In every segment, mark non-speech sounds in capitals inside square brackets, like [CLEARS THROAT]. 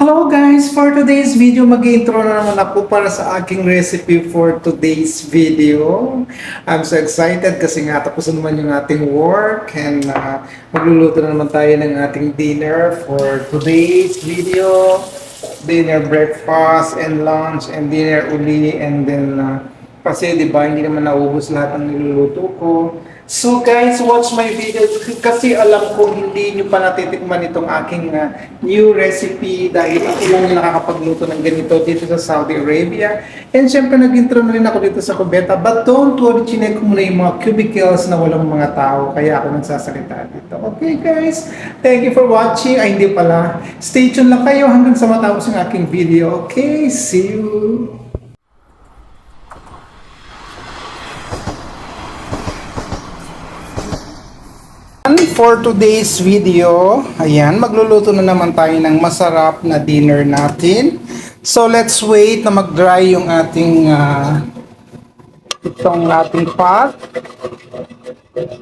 Hello guys! For today's video, mag-intro na naman ako para sa aking recipe for today's video. I'm so excited kasi nga tapos na naman yung ating work and uh, magluluto na naman tayo ng ating dinner for today's video. Dinner, breakfast, and lunch, and dinner uli, and then uh, kasi di ba hindi naman naubos lahat ng niluluto ko. So guys, watch my video kasi alam ko hindi nyo pa natitikman itong aking uh, new recipe dahil ako lang yung nakakapagluto ng ganito dito sa Saudi Arabia. And syempre nag-intro na rin ako dito sa Kubeta. But don't worry, chinek ko muna yung mga cubicles na walang mga tao kaya ako nagsasalita dito. Okay guys, thank you for watching. Ay hindi pala. Stay tuned lang kayo hanggang sa matapos ang aking video. Okay, see you! For today's video, ayan, magluluto na naman tayo ng masarap na dinner natin. So let's wait na mag-dry yung ating ah, itong ating pot.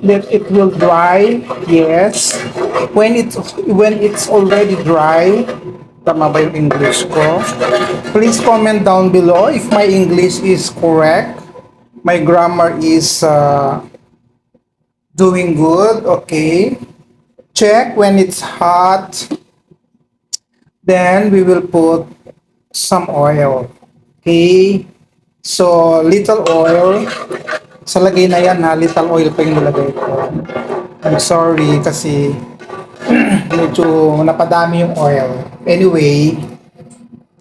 Let it will dry. Yes. When it's when it's already dry, tama ba yung English ko? Please comment down below if my English is correct. My grammar is uh, Doing good, okay. Check when it's hot. Then we will put some oil. Okay. So, little oil. Sa lagay na yan ha, little oil pa yung nilagay ko. I'm sorry kasi [CLEARS THROAT] medyo napadami yung oil. Anyway,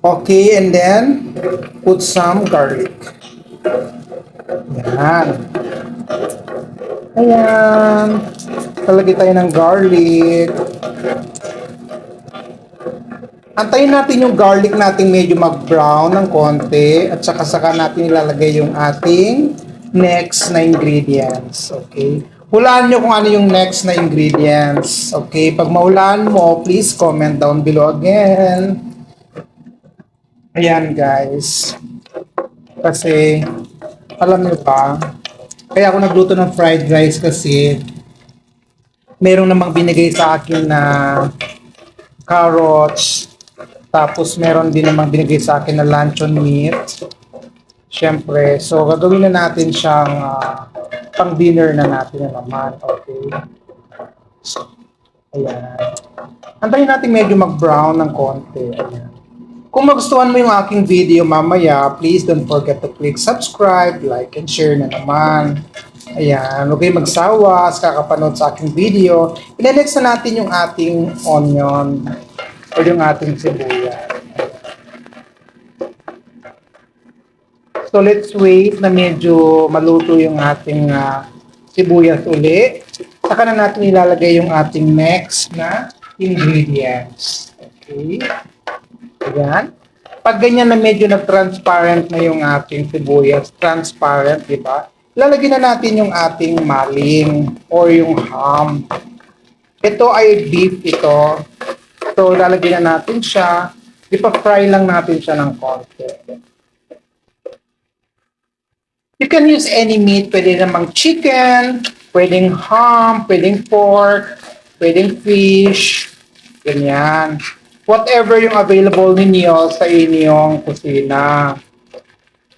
okay, and then put some garlic. Yan. Ayan. Talagay tayo ng garlic. Antayin natin yung garlic natin medyo mag-brown ng konti at saka saka natin ilalagay yung ating next na ingredients. Okay? Hulaan nyo kung ano yung next na ingredients. Okay? Pag mahulaan mo, please comment down below again. Ayan guys. Kasi, alam nyo ba, kaya ako nagluto ng fried rice kasi merong namang binigay sa akin na carrots, tapos meron din namang binigay sa akin na luncheon meat. Siyempre, so gagawin na natin siyang ah, pang dinner na natin na naman. Okay. So, ayan. Antayin natin medyo mag-brown ng konti. Ayan. Kung magustuhan mo yung aking video mamaya, please don't forget to click subscribe, like, and share na naman. Ayan, huwag kayong magsawa sa kakapanood sa aking video. Inenext na natin yung ating onion o yung ating sibuyas. So let's wait na medyo maluto yung ating ah, sibuyas uli. Saka na natin ilalagay yung ating next na ingredients. Okay. Ayan. Pag ganyan na medyo nag-transparent na yung ating sibuyas, transparent, di ba? Lalagyan na natin yung ating maling or yung ham. Ito ay beef ito. So, lalagyan na natin siya. Ipa-fry lang natin siya ng konti. You can use any meat. Pwede namang chicken, pwedeng ham, pwedeng pork, pwedeng fish. Ganyan whatever yung available ninyo sa inyong kusina.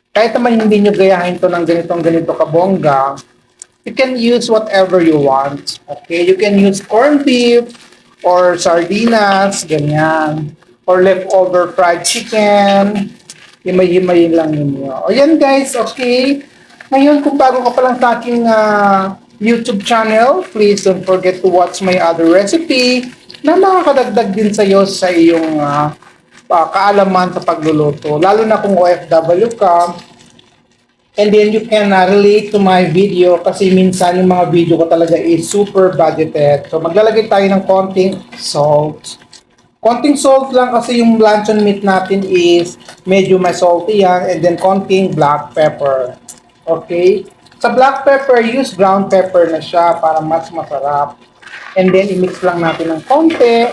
Kahit naman hindi nyo gayahin to ng ganitong ganito kabongga, you can use whatever you want. Okay? You can use corned beef or sardinas, ganyan. Or leftover fried chicken. Himay-himayin lang ninyo. O yan guys, okay? Ngayon, kung bago ka pa lang sa aking ah, YouTube channel, please don't forget to watch my other recipe na makakadagdag din sa iyo sa iyong ah, ah, kaalaman sa pagluluto. Lalo na kung OFW ka, and then you can ah, relate to my video kasi minsan yung mga video ko talaga is super budgeted. So maglalagay tayo ng konting salt. Konting salt lang kasi yung luncheon meat natin is medyo may salty yan and then konting black pepper. Okay? Sa black pepper, use ground pepper na siya para mas masarap. And then, i-mix lang natin ng konti.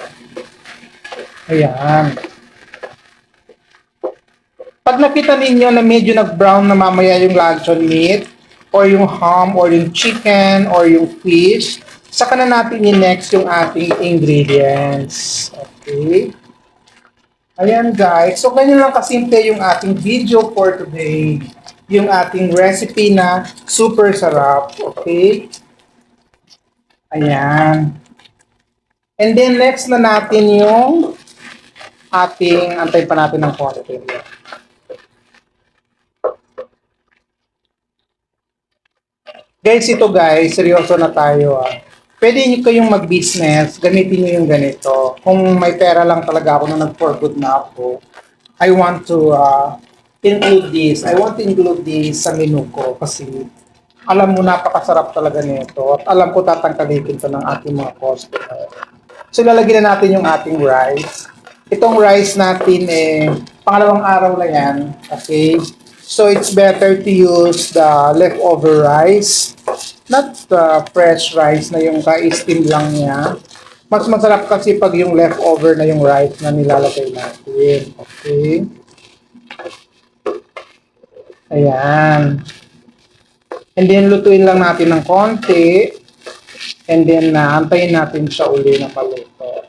Ayan. Pag nakita ninyo na medyo nag-brown na mamaya yung luncheon meat, or yung ham, or yung chicken, or yung fish, saka na natin i-next yung ating ingredients. Okay? Ayan guys, so ganyan lang kasimple yung ating video for today. Yung ating recipe na super sarap, okay? Ayan. And then next na natin yung ating, antay pa natin ng konti. Guys, ito guys, seryoso na tayo ah. Pwede nyo kayong mag-business, gamitin nyo yung ganito. Kung may pera lang talaga ako na nag-for good na ako, I want to uh, include this. I want to include this sa menu ko kasi alam mo napakasarap talaga nito at alam ko tatangkalikin to ng ating mga customer. So lalagyan na natin yung ating rice. Itong rice natin eh pangalawang araw na yan. Okay? So it's better to use the leftover rice, not the fresh rice na yung ka-steam lang niya. Mas masarap kasi pag yung leftover na yung rice na nilalagay natin. Okay? Ayan. And then lutuin lang natin ng konti. And then na antayin natin siya uli na maluto.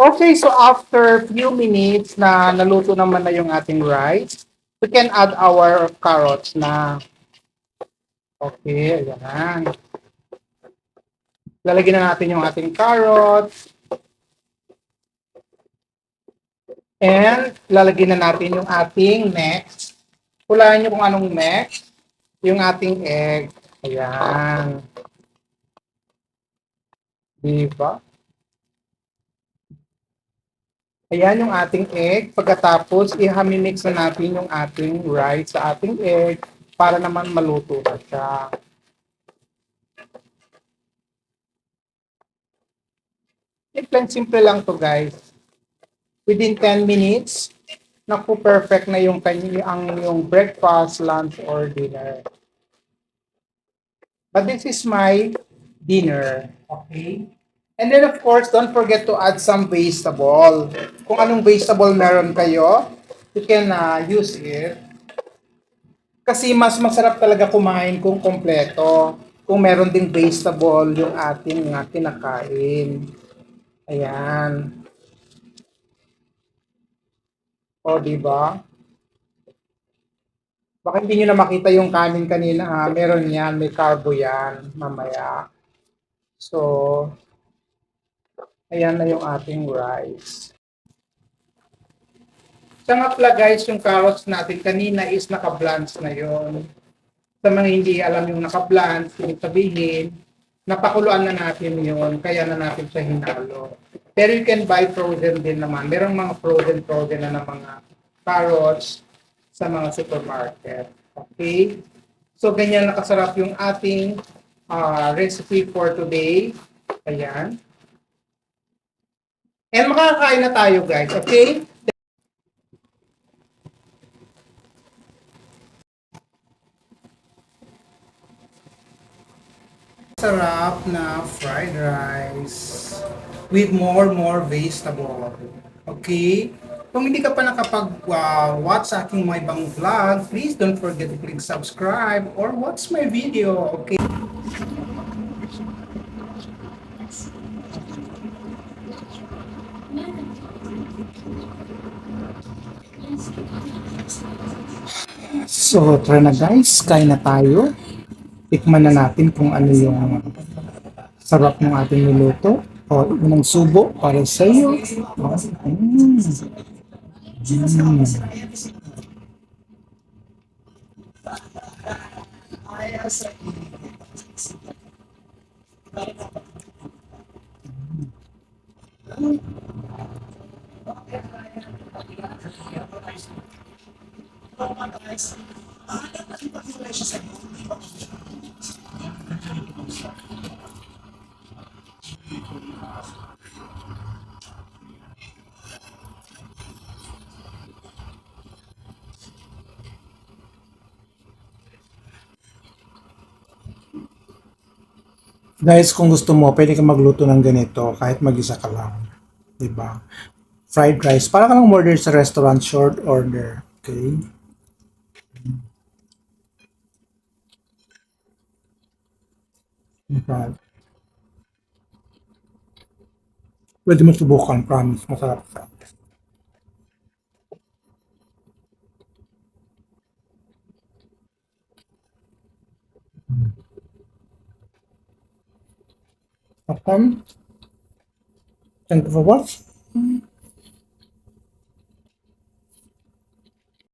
Okay, so after few minutes na naluto naman na yung ating rice, we can add our carrots na. Okay, ayan. Lalagyan na natin yung ating carrots. And lalagyan na natin yung ating next. Hulaan nyo kung anong next. Yung ating egg. Ayan. Diba? Ayan yung ating egg. Pagkatapos, ihamimix na natin yung ating rice sa ating egg para naman maluto na siya. Simple simple lang to guys. Within 10 minutes, naku perfect na yung ang yung breakfast, lunch, or dinner. But this is my dinner. Okay? And then of course, don't forget to add some vegetable. Kung anong vegetable meron kayo, you can uh, use it. Kasi mas masarap talaga kumain kung kompleto. Kung meron ding vegetable yung ating uh, kinakain. Ayan. O, di ba? Baka hindi nyo na makita yung kanin kanina. Ha? Meron yan, may carbo yan mamaya. So, Ayan na yung ating rice. Sa nga pala guys, yung carrots natin kanina is naka-blanch na yon. Sa mga hindi alam yung naka-blanch, yung sabihin, napakuluan na natin yon, kaya na natin siya hinalo. Pero you can buy frozen din naman. Merong mga frozen-frozen na ng mga carrots sa mga supermarket. Okay? So, ganyan nakasarap yung ating uh, recipe for today. Ayan. And makakain na tayo guys, okay? Sarap na fried rice with more more vegetable. Okay? Kung hindi ka pa nakapag-watch sa aking mga ibang vlog, please don't forget to click subscribe or watch my video. Okay? So, try na guys, kain na tayo. Tikman na natin kung ano yung sarap ng ating niluto. O, unang subo para sa iyo. Mm. Mm. Guys, kung gusto mo, pwede ka magluto ng ganito kahit mag-isa ka lang. ba? Fried rice. Para ka lang order sa restaurant, short order. Okay? Diba? Pwede mo subukan, promise. Masarap siya. Okay. Thank you for watching.